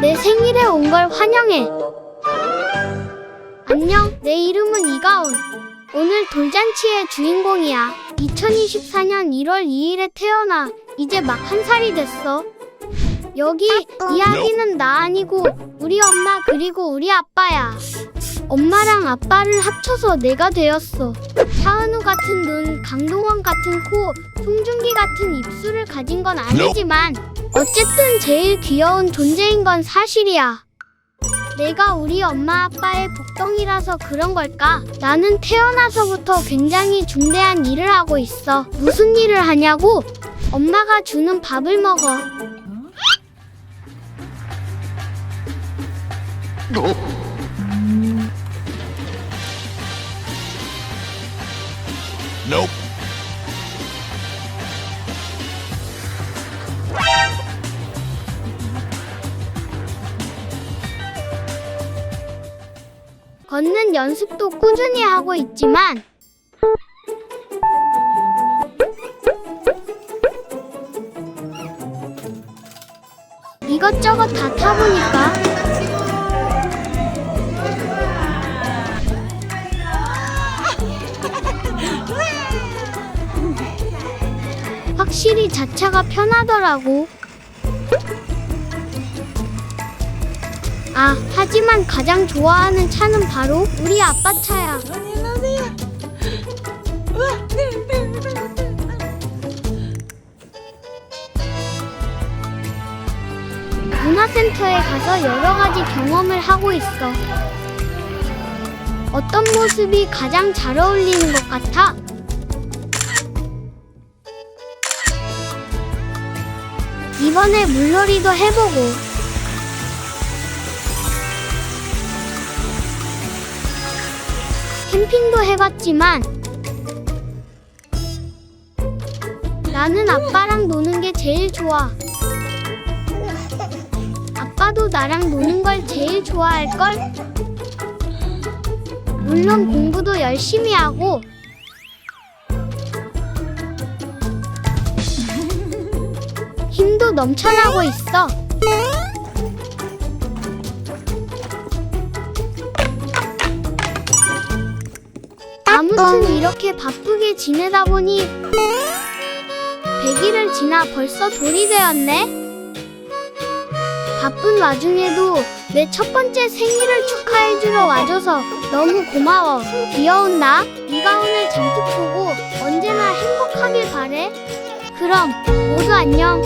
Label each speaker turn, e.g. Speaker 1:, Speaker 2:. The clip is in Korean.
Speaker 1: 내 생일에 온 걸 환영해. 안녕, 내 이름은 이가온. 오늘 돌잔치의 주인공이야. 2024년 1월 2일에 태어나 이제 막 한 살이 됐어. 여기 이야기는 나 아니고 우리 엄마 그리고 우리 아빠야. 엄마랑 아빠를 합쳐서 내가 되었어. 차은우 같은 눈, 강동원 같은 코, 송중기 같은 입술을 가진 건 아니지만 어쨌든 제일 귀여운 존재인 건 사실이야. 내가 우리 엄마 아빠의 복덩이라서 그런 걸까? 나는 태어나서부터 굉장히 중대한 일을 하고 있어. 무슨 일을 하냐고? 엄마가 주는 밥을 먹어.
Speaker 2: Nope.
Speaker 1: 걷는 연습도 꾸준히 하고 있지만 이것저것 다 타보니까 확실히 자차가 편하더라고. 아, 하지만 가장 좋아하는 차는 바로 우리 아빠 차야. 문화센터에 가서 여러 가지 경험을 하고 있어. 어떤 모습이 가장 잘 어울리는 것 같아? 이번에 물놀이도 해보고 캠핑도 해봤지만 나는 아빠랑 노는 게 제일 좋아. 아빠도 나랑 노는 걸 제일 좋아할걸? 물론 공부도 열심히 하고 힘도 넘쳐나고 있어. 아무튼 이렇게 바쁘게 지내다 보니 100일을 지나 벌써 돌이 되었네. 바쁜 와중에도 내 첫 번째 생일을 축하해주러 와줘서 너무 고마워. 귀여운 나, 네가 오늘 잔뜩 보고 언제나 행복하길 바래. 그럼 모두 안녕.